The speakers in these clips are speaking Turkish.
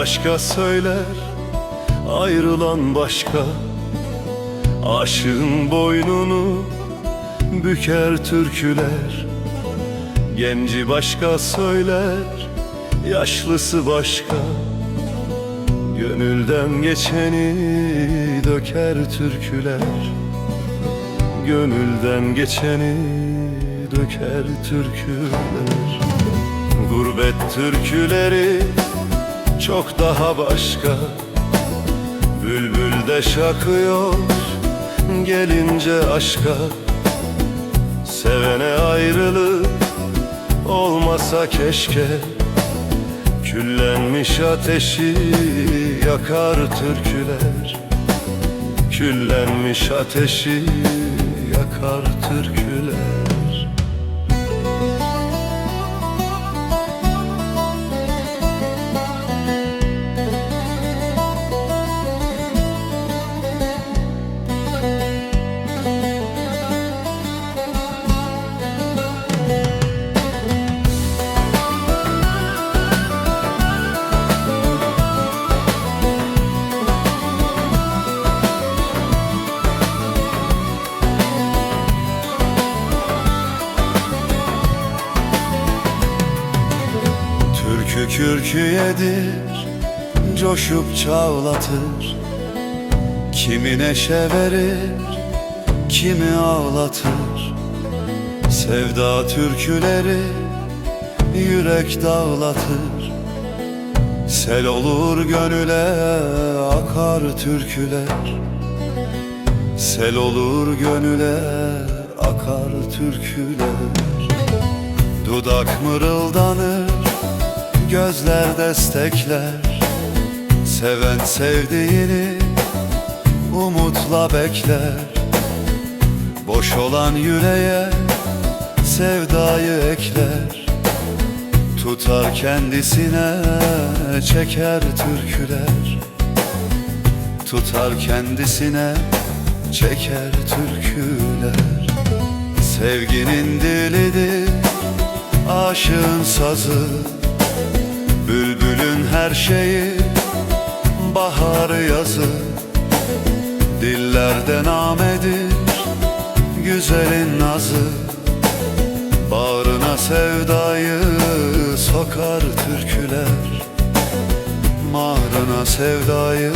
Başka söyler Ayrılan başka. Aşığın boynunu Büker türküler Genci başka söyler Yaşlısı başka. Gönülden geçeni döker türküler Gönülden geçeni döker türküler. Gurbet türküleri çok daha başka. Bülbül de şakıyor gelince aşka. Sevene ayrılık olmasa keşke. Küllenmiş ateşi yakar türküler. Küllenmiş ateşi yakar türküler Türkü kürküyedir Coşup çağlatır Kimi neşe verir Kimi ağlatır. Sevda türküleri Yürek dağlatır. Sel olur gönüle Akar türküler. Sel olur gönüle Akar türküler. Dudak mırıldanır Gözler destekler. Seven sevdiğini Umutla bekler. Boş olan yüreğe Sevdayı ekler. Tutar kendisine Çeker türküler. Tutar kendisine Çeker türküler. Sevginin dilidir Aşığın sazı her şeyi Bahar yazı. Dillerde namedir Güzelin nazı. Bağrına sevdayı Sokar türküler. Mağrına sevdayı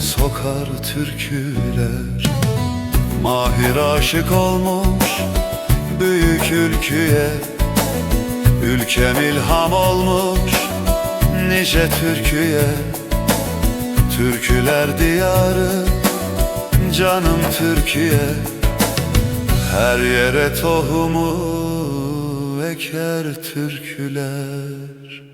Sokar türküler. Mahir aşık olmuş Büyük ülküye. Ülkem ilham olmuş nice türküye. Türküler diyarı canım Türkiye. Her yere tohumu eker türküler